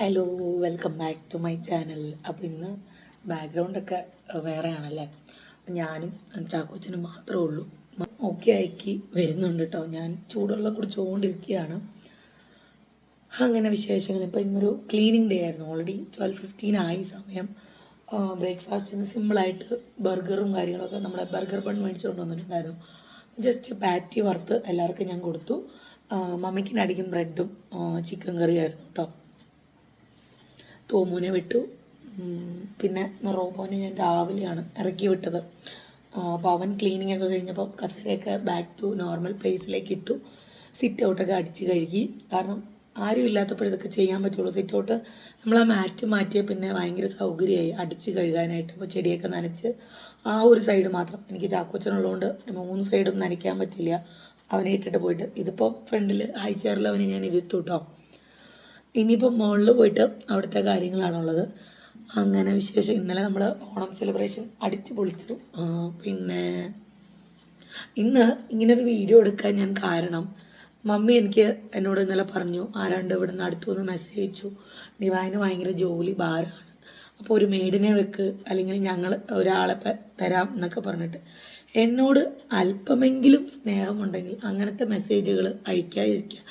Hello welcome back to my channel അപ്പോൾ ഇന്ന് ബാക്ക്ഗ്രൗണ്ടൊക്കെ വേറെയാണല്ലേ? ഞാനും ചാക്കോച്ചനും മാത്രമേ ഉള്ളൂ. ഓക്കെ ആക്കി വരുന്നുണ്ട് കേട്ടോ ഞാൻ ചൂടുവെള്ളം കുടിച്ചുകൊണ്ടിരിക്കുകയാണ് അങ്ങനെ വിശേഷങ്ങൾ. ഇപ്പോൾ ഇന്നൊരു ക്ലീനിങ് ഡേ ആയിരുന്നു. ഓൾറെഡി ട്വൽവ് ഫിഫ്റ്റീൻ ആയി സമയം. ബ്രേക്ക്ഫാസ്റ്റിന് സിമ്പിളായിട്ട് ബർഗറും കാര്യങ്ങളൊക്കെ നമ്മുടെ ബർഗർ ബൺ മേടിച്ചുകൊണ്ട് വന്നിട്ടുണ്ടായിരുന്നു. ജസ്റ്റ് പാറ്റി വറുത്ത് എല്ലാവർക്കും ഞാൻ കൊടുത്തു. മമ്മിക്കിനടിക്കും ബ്രെഡും ചിക്കൻ കറിയായിരുന്നു കേട്ടോ തോമുനെ വിട്ടു. പിന്നെ റോബോനെ ഞാൻ രാവിലെയാണ് ഇറക്കി വിട്ടത്. അപ്പോൾ അവൻ ക്ലീനിങ് ഒക്കെ കഴിഞ്ഞപ്പോൾ കസേരയൊക്കെ ബാക്ക് ടു നോർമൽ പ്ലേസിലേക്ക് ഇട്ടു. സിറ്റ് ഔട്ടൊക്കെ അടിച്ച് കഴുകി. കാരണം ആരും ഇല്ലാത്തപ്പോൾ ഇതൊക്കെ ചെയ്യാൻ പറ്റുള്ളൂ. സിറ്റ് ഔട്ട് നമ്മൾ ആ മാറ്റ് മാറ്റിയ പിന്നെ ഭയങ്കര സൗകര്യമായി അടിച്ച് കഴുകാനായിട്ട്. അപ്പോൾ ചെടിയൊക്കെ നനച്ച് ആ ഒരു സൈഡ് മാത്രം. എനിക്ക് ചാക്കോച്ചനുള്ളതുകൊണ്ട് മൂന്ന് സൈഡും നനയ്ക്കാൻ പറ്റില്ല. അവനെ ഇട്ടിട്ട് പോയിട്ട്. ഇതിപ്പോൾ ഫ്രണ്ടിൽ ഹൈ ചെയറിൽ അവനെ ഞാൻ ഇരുത്തു കേട്ടോ ഇനിയിപ്പോൾ മുകളിൽ പോയിട്ട് അവിടുത്തെ കാര്യങ്ങളാണുള്ളത്. അങ്ങനെ വിശേഷം. ഇന്നലെ നമ്മൾ ഓണം സെലിബ്രേഷൻ അടിച്ചു പൊളിച്ചു പിന്നെ ഇന്ന് ഇങ്ങനൊരു വീഡിയോ എടുക്കാൻ ഞാൻ കാരണം മമ്മി എനിക്ക് എന്നോട് ഇന്നലെ പറഞ്ഞു ആരാണ്ട് ഇവിടെ നിന്ന് അടുത്തു നിന്ന് മെസ്സേജ് അയച്ചു. ഡിവൈന് ഭയങ്കര ജോലി ഭാരമാണ്. അപ്പോൾ ഒരു മെയ്ഡിനെ വെക്ക്. അല്ലെങ്കിൽ ഞങ്ങൾ ഒരാളെ തരാം എന്നൊക്കെ പറഞ്ഞിട്ട് എന്നോട് അല്പമെങ്കിലും സ്നേഹമുണ്ടെങ്കിൽ അങ്ങനത്തെ മെസ്സേജുകൾ അയക്കാതിരിക്കുക.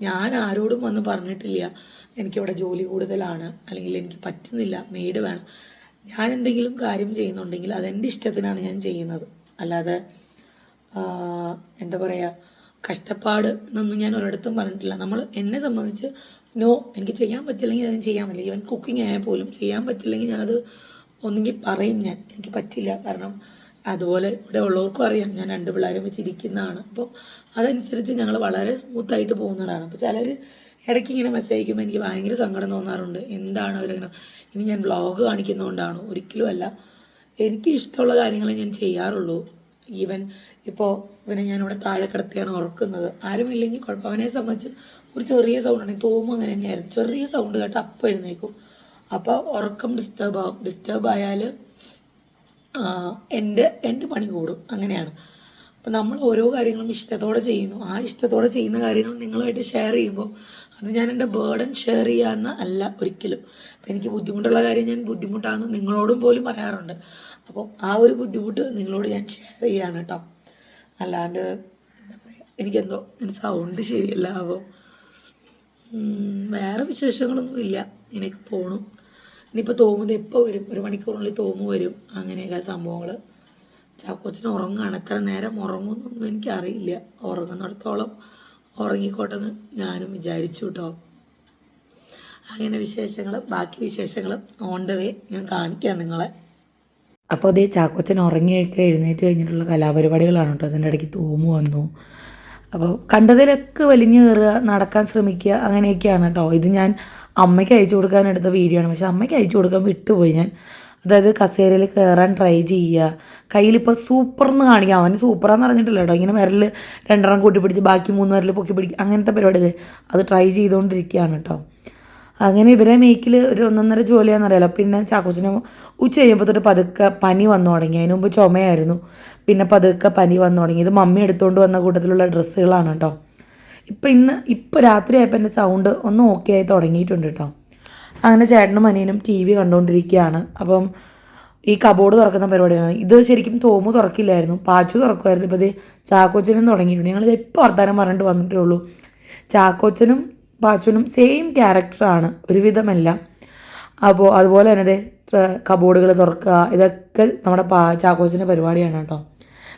ഞാൻ ആരോടും വന്ന് പറഞ്ഞിട്ടില്ല. എനിക്കിവിടെ ജോലി കൂടുതലാണ്. അല്ലെങ്കിൽ എനിക്ക് പറ്റുന്നില്ല. മെയ്ഡ് വേണം. ഞാൻ എന്തെങ്കിലും കാര്യം ചെയ്യുന്നുണ്ടെങ്കിൽ അതെന്റെ ഇഷ്ടത്തിനാണ് ഞാൻ ചെയ്യുന്നത്. അല്ലാതെ എന്താ പറയുക കഷ്ടപ്പാട് എന്നൊന്നും ഞാൻ ഒരിടത്തും പറഞ്ഞിട്ടില്ല. നമ്മൾ എന്നെ സംബന്ധിച്ച് നോ എനിക്ക് ചെയ്യാൻ പറ്റില്ലെങ്കിൽ ഞാൻ ചെയ്യാൻ പറ്റില്ല. ഈവൻ കുക്കിംഗ് ആയാൽ പോലും ചെയ്യാൻ പറ്റില്ലെങ്കിൽ ഞാനത് ഒന്നുകിൽ പറയും ഞാൻ. എനിക്ക് പറ്റില്ല. കാരണം അതുപോലെ ഇവിടെ ഉള്ളവർക്കും അറിയാം. ഞാൻ രണ്ട് പിള്ളേരും വെച്ച് ഇരിക്കുന്നതാണ്. അപ്പോൾ അതനുസരിച്ച് ഞങ്ങൾ വളരെ സ്മൂത്തായിട്ട് പോകുന്നതാണ്. അപ്പോൾ ചിലർ ഇടയ്ക്ക് ഇങ്ങനെ മെസ്സേജ് അയക്കുമ്പോൾ എനിക്ക് ഭയങ്കര സങ്കടം തോന്നാറുണ്ട്. എന്താണ് അവരങ്ങനെ? ഇനി ഞാൻ വ്ളോഗ് കാണിക്കുന്നതുകൊണ്ടാണ് ഒരിക്കലും അല്ല. എനിക്ക് ഇഷ്ടമുള്ള കാര്യങ്ങൾ ഞാൻ ചെയ്യാറുള്ളൂ. ഈവൻ ഇപ്പോൾ ഇവനെ ഞാനിവിടെ താഴെ കിടത്തിയാണ് ഉറക്കുന്നത്. ആരുമില്ലെങ്കിൽ കുഴപ്പം. അവനെ സംബന്ധിച്ച് ഒരു ചെറിയ സൗണ്ട് ഉണ്ടെങ്കിൽ തോമ അങ്ങനെ തന്നെയായിരുന്നു. ചെറിയ സൗണ്ട് കേട്ട് അപ്പം എഴുന്നേക്കും അപ്പോൾ ഉറക്കം ഡിസ്റ്റർബ് ആവും ഡിസ്റ്റർബ് ആയാൽ എന്റെ എന്റെ പണി കൂടും. അങ്ങനെയാണ്. അപ്പം നമ്മൾ ഓരോ കാര്യങ്ങളും ഇഷ്ടത്തോടെ ചെയ്യുന്നു. ആ ഇഷ്ടത്തോടെ ചെയ്യുന്ന കാര്യങ്ങൾ നിങ്ങളുമായിട്ട് ഷെയർ ചെയ്യുമ്പോൾ അത് ഞാൻ എന്റെ ബേർഡൻ ഷെയർ ചെയ്യാമെന്ന് അല്ല ഒരിക്കലും. അപ്പം എനിക്ക് ബുദ്ധിമുട്ടുള്ള കാര്യം ഞാൻ ബുദ്ധിമുട്ടാണെന്ന് നിങ്ങളോടും പോലും പറയാറുണ്ട്. അപ്പോൾ ആ ഒരു ബുദ്ധിമുട്ട് നിങ്ങളോട് ഞാൻ ഷെയർ ചെയ്യാണ് കേട്ടോ അല്ലാണ്ട് എന്താ പറയുക എനിക്കെന്തോ സൗണ്ട് ശരിയല്ല അപ്പോൾ വേറെ വിശേഷങ്ങളൊന്നും ഇല്ല ഇങ്ങനെയൊക്കെ പോണു. ഇനിയിപ്പോൾ തോമുന്നത് എപ്പോൾ വരും? ഒരു മണിക്കൂറിനുള്ളിൽ തോമു വരും. അങ്ങനെയൊക്കെ സംഭവങ്ങൾ ചാക്കോച്ചൻ ഉറങ്ങുകയാണ് എത്ര നേരം ഉറങ്ങുമെന്നൊന്നും എനിക്കറിയില്ല. ഉറങ്ങുന്നിടത്തോളം ഉറങ്ങിക്കോട്ടെന്ന് ഞാനും വിചാരിച്ചു കേട്ടോ അങ്ങനെ വിശേഷങ്ങൾ ബാക്കി വിശേഷങ്ങൾ ഓൺ ദ വേ ഞാൻ കാണിക്കാം നിങ്ങളെ. അപ്പോൾ അതേ ചാക്കോച്ചൻ ഉറങ്ങിയൊക്കെ എഴുന്നേറ്റ് കഴിഞ്ഞിട്ടുള്ള കലാപരിപാടികളാണ് കേട്ടോ. അതിന്റെ ഇടയ്ക്ക് തോമു വന്നു. അപ്പോൾ കണ്ടതിലൊക്കെ വലിഞ്ഞു കയറുക നടക്കാൻ ശ്രമിക്കുക അങ്ങനെയൊക്കെയാണ് കേട്ടോ. ഇത് ഞാൻ അമ്മയ്ക്ക് അയച്ചു കൊടുക്കാൻ എടുത്ത വീഡിയോ ആണ്. പക്ഷേ അമ്മയ്ക്ക് അയച്ചു കൊടുക്കാൻ വിട്ടുപോയി ഞാൻ. അതായത് കസേരയിൽ കയറാൻ ട്രൈ ചെയ്യുക. കയ്യിലിപ്പോൾ സൂപ്പർ എന്ന് കാണിക്കുക അവന് സൂപ്പറാന്ന് പറഞ്ഞിട്ടില്ല കേട്ടോ. ഇങ്ങനെ വിരൽ രണ്ടെണ്ണം കൂട്ടി പിടിച്ച് ബാക്കി മൂന്ന് വിരൽ പൊക്കി പിടിക്കുക അങ്ങനത്തെ പരിപാടി അത് ട്രൈ ചെയ്തുകൊണ്ടിരിക്കുകയാണ് കേട്ടോ. അങ്ങനെ ഇവരെ മേക്കിൽ ഒരു ഒന്നൊന്നര ജോലിയാണെന്നറിയാലോ പിന്നെ ചാക്കോച്ചനെ ഉച്ച കഴിയുമ്പോൾ തൊട്ട് പതുക്കെ പനി വന്നു തുടങ്ങി. അതിന് മുമ്പ് ചുമയായിരുന്നു. പിന്നെ പതുക്കെ പനി വന്നു തുടങ്ങി. ഇത് മമ്മി എടുത്തുകൊണ്ട് വന്ന കൂട്ടത്തിലുള്ള ഡ്രസ്സുകളാണ് കേട്ടോ. ഇപ്പം ഇന്ന് ഇപ്പോൾ രാത്രി ആയപ്പോൾ എന്റെ സൗണ്ട് ഒന്ന് ഓക്കെ ആയി തുടങ്ങിയിട്ടുണ്ട് കേട്ടോ അങ്ങനെ ചേട്ടനും അനിയനും ടി വി കണ്ടുകൊണ്ടിരിക്കുകയാണ് അപ്പം ഈ കബോർഡ് തുറക്കുന്ന പരിപാടിയാണ്. ഇത് ശരിക്കും തോമു തുറക്കില്ലായിരുന്നു. പാച്ചു തുറക്കുമായിരുന്നു ഇപ്പോൾ ഇത് ചാക്കോച്ചനും തുടങ്ങിയിട്ടുണ്ട്. ഞങ്ങൾ ഇപ്പോൾ വർത്താനം പറഞ്ഞിട്ട് വന്നിട്ടേ ഉള്ളൂ. ചാക്കോച്ചനും പാച്ചുനും സെയിം ക്യാരക്ടറാണ് ഒരുവിധമെല്ലാം. അപ്പോൾ അതുപോലെ തന്നെ കബോർഡുകൾ തുറക്കുക ഇതൊക്കെ നമ്മുടെ പാ ചാക്കോച്ചന്റെ പരിപാടിയാണ് കേട്ടോ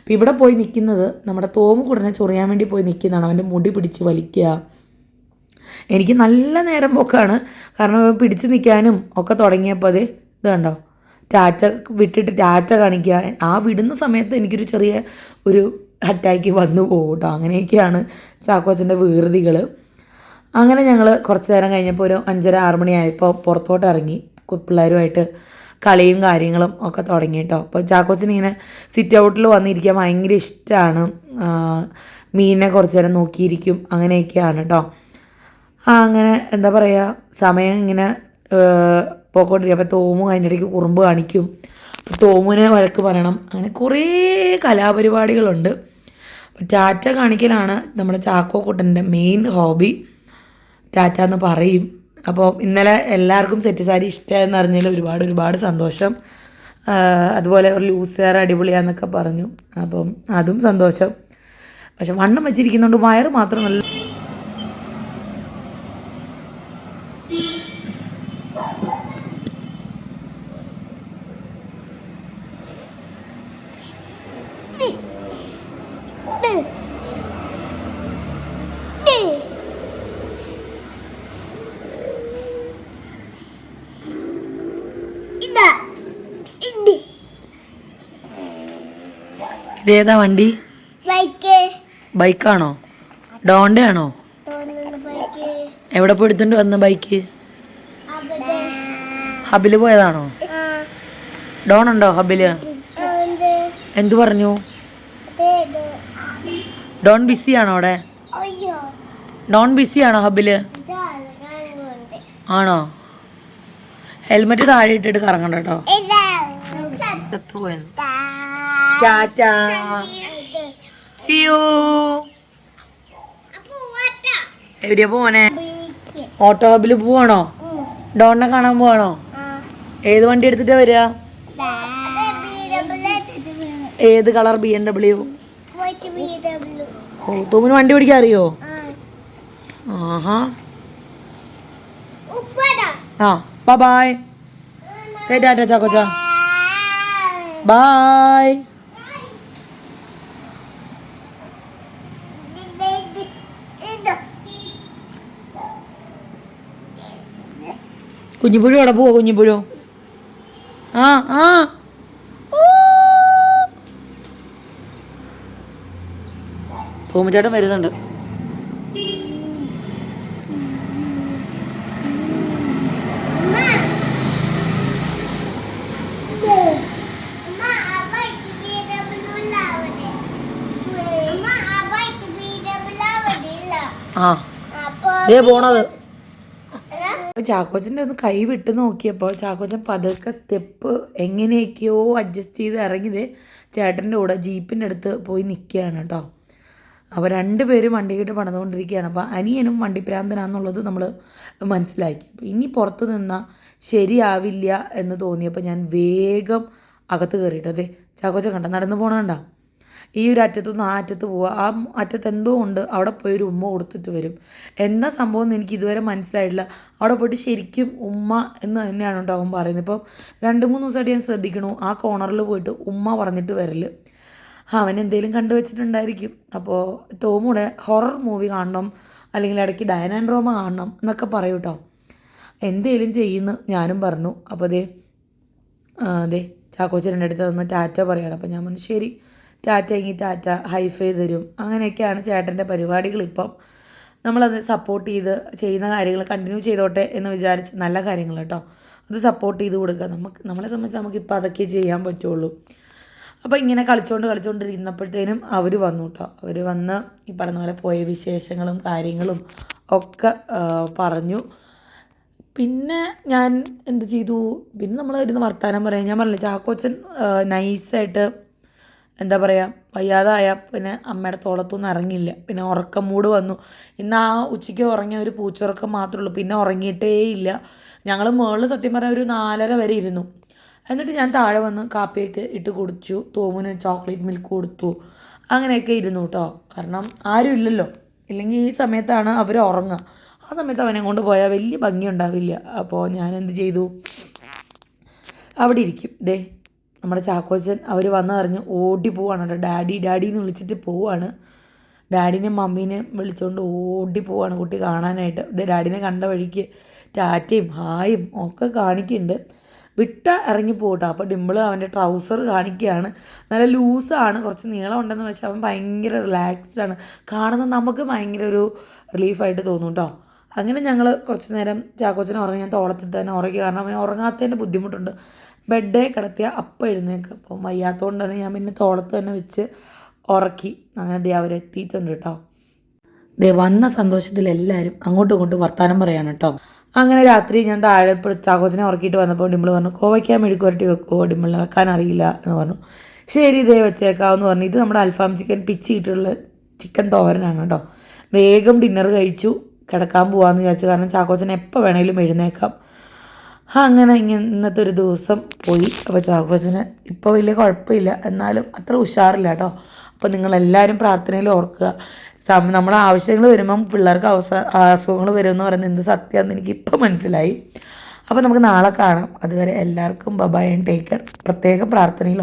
അപ്പോൾ ഇവിടെ പോയി നിൽക്കുന്നത് നമ്മുടെ തോമു കുടനെ ചൊറിയാൻ വേണ്ടി പോയി നിൽക്കുന്നതാണ് അവന്റെ മുടി പിടിച്ച് വലിക്കുക. എനിക്ക് നല്ല നേരം പോക്കാണ്. കാരണം പിടിച്ച് നിൽക്കാനും ഒക്കെ തുടങ്ങിയപ്പോൾ അത് ഇത് കണ്ടോ ടാറ്റ വിട്ടിട്ട് ടാറ്റ കാണിക്കുക. ആ വിടുന്ന സമയത്ത് എനിക്കൊരു ചെറിയ ഒരു അറ്റാക്ക് വന്നു പോകും കേട്ടോ അങ്ങനെയൊക്കെയാണ് ചാക്കോച്ചന്റെ വീർതികൾ. അങ്ങനെ ഞങ്ങൾ കുറച്ച് നേരം കഴിഞ്ഞപ്പോൾ ഒരു അഞ്ചര ആറ് മണിയായപ്പോൾ പുറത്തോട്ട് ഇറങ്ങി. പിള്ളേരുമായിട്ട് കളിയും കാര്യങ്ങളും ഒക്കെ തുടങ്ങി കേട്ടോ അപ്പോൾ ചാക്കോച്ചൻ ഇങ്ങനെ സിറ്റ് ഔട്ടിൽ വന്നിരിക്കാൻ ഭയങ്കര ഇഷ്ടമാണ് മീനിനെ കുറച്ച് നേരം നോക്കിയിരിക്കും. അങ്ങനെയൊക്കെയാണ് കേട്ടോ ആ അങ്ങനെ എന്താ പറയുക സമയം ഇങ്ങനെ പോയിക്കൊണ്ടിരിക്കും. അപ്പോൾ തോമു അതിന്റെ ഇടയ്ക്ക് കുറുമ്പ് കാണിക്കും. തോമുവിനെ വഴക്ക് പറയണം. അങ്ങനെ കുറേ കലാപരിപാടികളുണ്ട്. ടാറ്റ കാണിക്കലാണ് നമ്മുടെ ചാക്കോ കുട്ടന്റെ മെയിൻ ഹോബി ടാറ്റ എന്ന് പറയും. അപ്പോൾ ഇന്നലെ എല്ലാവർക്കും സെറ്റ് സാരി ഇഷ്ടമായെന്ന് അറിഞ്ഞതിൽ ഒരുപാട് ഒരുപാട് സന്തോഷം. അതുപോലെ ഒരു ലൂസ് ഹെയർ അടിപൊളിയാന്നൊക്കെ പറഞ്ഞു. അപ്പം അതും സന്തോഷം. പക്ഷെ വണ്ണം വെച്ചിരിക്കുന്നതുകൊണ്ട് വയറ് മാത്രം നല്ല ഇതേതാ വണ്ടി? ബൈക്ക്. ബൈക്കാണോ? ഡോണ്ട ആണോ എവിടെ പോയി എടുത്തോണ്ട് വന്ന ബൈക്ക്? ഹബിൽ. പോയതാണോ? ഡോണുണ്ടോ ഡോൺ ഉണ്ടോ ഹബിൽ എന്തു പറഞ്ഞു? ഡോൺ ബിസി ആണോ അവിടെ? അയ്യോ. ഡോൺ ബിസി ആണോ ഹബിൽ ആണോ? ഹെൽമെറ്റ് താഴെ ഇട്ടിട്ട് കറങ്ങണ്ട കേട്ടോ. ഇതാ. ടാറ്റാ സിയു എവിടെയാ പോവാനെ ഓട്ടോ ഹബിൽ പോവാണോ ഡോണിനെ കാണാൻ പോവാണോ ഏത് വണ്ടി എടുത്തിട്ടാ വരിക ഏത് കളർ ബി എം ഡബ്ല്യു ഓ തോമിന് വണ്ടി പിടിക്കാൻ അറിയോ ആഹാ ആ ബൈ ബൈ കുഞ്ഞിപ്പുഴു അവിടെ പോവോ കുഞ്ഞിപ്പുഴു ആ ആ ഭൂമിചേട്ടൻ വരുന്നുണ്ട് ആ ദേ പോണത് ചാക്കോച്ചന്റെ ഒന്ന് കൈ വിട്ട് നോക്കിയപ്പോൾ ചാക്കോച്ചൻ പതുക്കെ സ്റ്റെപ്പ് എങ്ങനെയൊക്കെയോ അഡ്ജസ്റ്റ് ചെയ്ത് ഇറങ്ങിയത് ചേട്ടന്റെ കൂടെ ജീപ്പിന്റെ അടുത്ത് പോയി നിൽക്കുകയാണ് കേട്ടോ. അപ്പോൾ രണ്ടുപേരും വണ്ടി കിട്ട് പണിതുകൊണ്ടിരിക്കുകയാണ്. അപ്പോൾ അനിയനും വണ്ടിപ്രാന്തനാന്നുള്ളത് നമ്മൾ മനസ്സിലാക്കി. അപ്പോൾ ഇനി പുറത്ത് നിന്നാൽ ശരിയാവില്ല എന്ന് തോന്നിയപ്പോൾ ഞാൻ വേഗം അകത്ത് കയറിയിട്ട്. അതെ ചാക്കോച്ച കണ്ട? നടന്നു പോകണണ്ട ഈ ഒരു അറ്റത്തു നിന്ന് ആ അറ്റത്ത് പോവുക ആ അറ്റത്ത് എന്തോ ഉണ്ട് അവിടെ പോയി ഒരു ഉമ്മ കൊടുത്തിട്ട് വരും. എന്താ സംഭവം എന്ന് എനിക്ക് ഇതുവരെ മനസ്സിലായിട്ടില്ല. അവിടെ പോയിട്ട് ശരിക്കും ഉമ്മ എന്ന് തന്നെയാണ് കേട്ടോ അവൻ പറയുന്നത്. ഇപ്പം രണ്ട് മൂന്ന് ദിവസമായിട്ട് ഞാൻ ശ്രദ്ധിക്കണു. ആ കോണറിൽ പോയിട്ട് ഉമ്മ പറഞ്ഞിട്ട് വരൽ അവൻ എന്തെങ്കിലും കണ്ടു വെച്ചിട്ടുണ്ടായിരിക്കും അപ്പോൾ തോമൂടെ ഹൊറർ മൂവി കാണണം അല്ലെങ്കിൽ ഇടയ്ക്ക് ഡയൻ ആൻഡ് റോമ കാണണം എന്നൊക്കെ പറയൂ കേട്ടോ എന്തേലും ചെയ്യുന്നു ഞാനും പറഞ്ഞു. അപ്പോൾ ആ, അതെ ചാക്കോച്ചന്റെ അടുത്ത് തന്ന് ടാറ്റ പറയണം. അപ്പോൾ ഞാൻ പറഞ്ഞു ശരി. ടാറ്റ എങ്കിൽ ടാറ്റ ഹൈഫൈ തരും. അങ്ങനെയൊക്കെയാണ് ചേട്ടന്റെ പരിപാടികൾ ഇപ്പം. നമ്മളത് സപ്പോർട്ട് ചെയ്ത് ചെയ്യുന്ന കാര്യങ്ങൾ കണ്ടിന്യൂ ചെയ്തോട്ടെ എന്ന് വിചാരിച്ച് നല്ല കാര്യങ്ങൾ കേട്ടോ. അത് സപ്പോർട്ട് ചെയ്ത് കൊടുക്കുക. നമുക്ക് നമ്മളെ സംബന്ധിച്ച് നമുക്ക് ഇപ്പോൾ അതൊക്കെ ചെയ്യാൻ പറ്റുള്ളൂ. അപ്പോൾ ഇങ്ങനെ കളിച്ചുകൊണ്ട് കളിച്ചുകൊണ്ടിരുന്നപ്പോഴത്തേനും അവർ വന്നു കേട്ടോ. അവർ വന്ന് ഈ പറഞ്ഞ പോലെ പോയ വിശേഷങ്ങളും കാര്യങ്ങളും ഒക്കെ പറഞ്ഞു. പിന്നെ ഞാൻ എന്ത് ചെയ്തു? പിന്നെ നമ്മൾ ഇരുന്ന് വർത്താനം പറയാം. ഞാൻ പറഞ്ഞില്ല ചാക്കോച്ചൻ നൈസായിട്ട് എന്താ പറയുക വയ്യാതായ പിന്നെ അമ്മയുടെ തോളത്തൊന്നും ഇറങ്ങിയില്ല. പിന്നെ ഉറക്കം മൂട് വന്നു. ഇന്ന് ആ ഉച്ചയ്ക്ക് ഉറങ്ങിയ ഒരു പൂച്ചുറക്കം മാത്രമേ ഉള്ളൂ. പിന്നെ ഉറങ്ങിയിട്ടേ ഇല്ല. ഞങ്ങൾ മുകളിൽ സത്യം പറഞ്ഞാൽ ഒരു നാലര വരെ ഇരുന്നു. എന്നിട്ട് ഞാൻ താഴെ വന്ന് കാപ്പിയൊക്കെ ഇട്ട് കുടിച്ചു. തോമിന് ചോക്ലേറ്റ് മിൽക്ക് കൊടുത്തു. അങ്ങനെയൊക്കെ ഇരുന്നു കേട്ടോ കാരണം ആരും ഇല്ലല്ലോ. ഇല്ലെങ്കിൽ ഈ സമയത്താണ് അവർ ഉറങ്ങുക ആ സമയത്ത് അവനെ കൊണ്ട് പോയാൽ വലിയ ഭംഗി ഉണ്ടാവില്ല അപ്പോൾ ഞാൻ എന്ത് ചെയ്തു? അവിടെ ഇരിക്കും. ദേ നമ്മുടെ ചാക്കോച്ചൻ അവർ വന്നറിഞ്ഞ് ഓടി പോവാണ് കേട്ടോ. ഡാഡി ഡാഡി എന്ന് വിളിച്ചിട്ട് പോവാണ്. ഡാഡിനെയും മമ്മീനെയും വിളിച്ചുകൊണ്ട് ഓടി പോവാണ് കുട്ടി കാണാനായിട്ട്. ഇത് ഡാഡിനെ കണ്ട വഴിക്ക് ടാറ്റയും ഹായും ഒക്കെ കാണിക്കുന്നുണ്ട് വിട്ട ഇറങ്ങി പോട്ടോ. അപ്പോൾ ഡിമ്പിൾ അവന്റെ ട്രൗസർ കാണിക്കുകയാണ് നല്ല ലൂസാണ് കുറച്ച് നീളമുണ്ടെന്ന് വെച്ചാൽ അവൻ ഭയങ്കര റിലാക്സ്ഡ് ആണ്. കാണുന്ന നമുക്ക് ഭയങ്കര ഒരു റിലീഫായിട്ട് തോന്നും കേട്ടോ അങ്ങനെ ഞങ്ങൾ കുറച്ച് നേരം ചാക്കോച്ചനെ ഉറങ്ങി ഞാൻ തോളത്തിട്ട് തന്നെ ഉറങ്ങി കാരണം അവന് ഉറങ്ങാത്തതിന്റെ ബുദ്ധിമുട്ടുണ്ട്. ബെഡേ കിടത്തിയ അപ്പം എഴുന്നേക്ക്. അപ്പം വയ്യാത്തതുകൊണ്ടാണ് ഞാൻ പിന്നെ തോളത്ത് തന്നെ വെച്ച് ഉറക്കി. അങ്ങനെ ദേ അവരെത്തിയിട്ടുണ്ട് കേട്ടോ ദേ വന്ന സന്തോഷത്തിൽ എല്ലാവരും അങ്ങോട്ടും ഇങ്ങോട്ടും വർത്താനം പറയാണ് കേട്ടോ അങ്ങനെ രാത്രി ഞാൻ താഴെ ഇപ്പോൾ ചാക്കോച്ചനെ ഉറക്കിയിട്ട് വന്നപ്പോൾ ഡിമ്പിൾ പറഞ്ഞു കോവയ്ക്കാൻ മെഴുക്കുരട്ടി വെക്കുമോ ഡിമ്പിളിനെ വെക്കാൻ അറിയില്ല എന്ന് പറഞ്ഞു. ശരി ഇതേ വെച്ചേക്കാമെന്ന് പറഞ്ഞു. ഇത് നമ്മുടെ അൽഫാം ചിക്കൻ പിച്ചിട്ടുള്ള ചിക്കൻ തോരനാണ് കേട്ടോ വേഗം ഡിന്നർ കഴിച്ചു കിടക്കാൻ പോകാമെന്ന് വിചാരിച്ചു. കാരണം ചാക്കോച്ചൻ എപ്പോൾ വേണമെങ്കിലും എഴുന്നേക്കാം. അങ്ങനെ ഇന്നത്തെ ഒരു ദിവസം പോയി. അപ്പോൾ ചാക്കോച്ചന് ഇപ്പോൾ വലിയ കുഴപ്പമില്ല. എന്നാലും അത്ര ഉഷാറില്ല കേട്ടോ. അപ്പോൾ നിങ്ങളെല്ലാവരും പ്രാർത്ഥനയിൽ ഓർക്കുക. സമയം നമ്മുടെ ആവശ്യങ്ങൾ വരുമ്പം പിള്ളേർക്ക് അവസ അസുഖങ്ങൾ വരുമെന്ന് പറയുന്നത് എന്ത് സത്യമാണെന്ന് എനിക്ക് ഇപ്പോൾ മനസ്സിലായി. അപ്പോൾ നമുക്ക് നാളെ കാണാം. അതുവരെ എല്ലാവർക്കും ബബായൻ ടേക്കർ പ്രത്യേക പ്രാർത്ഥനയിൽ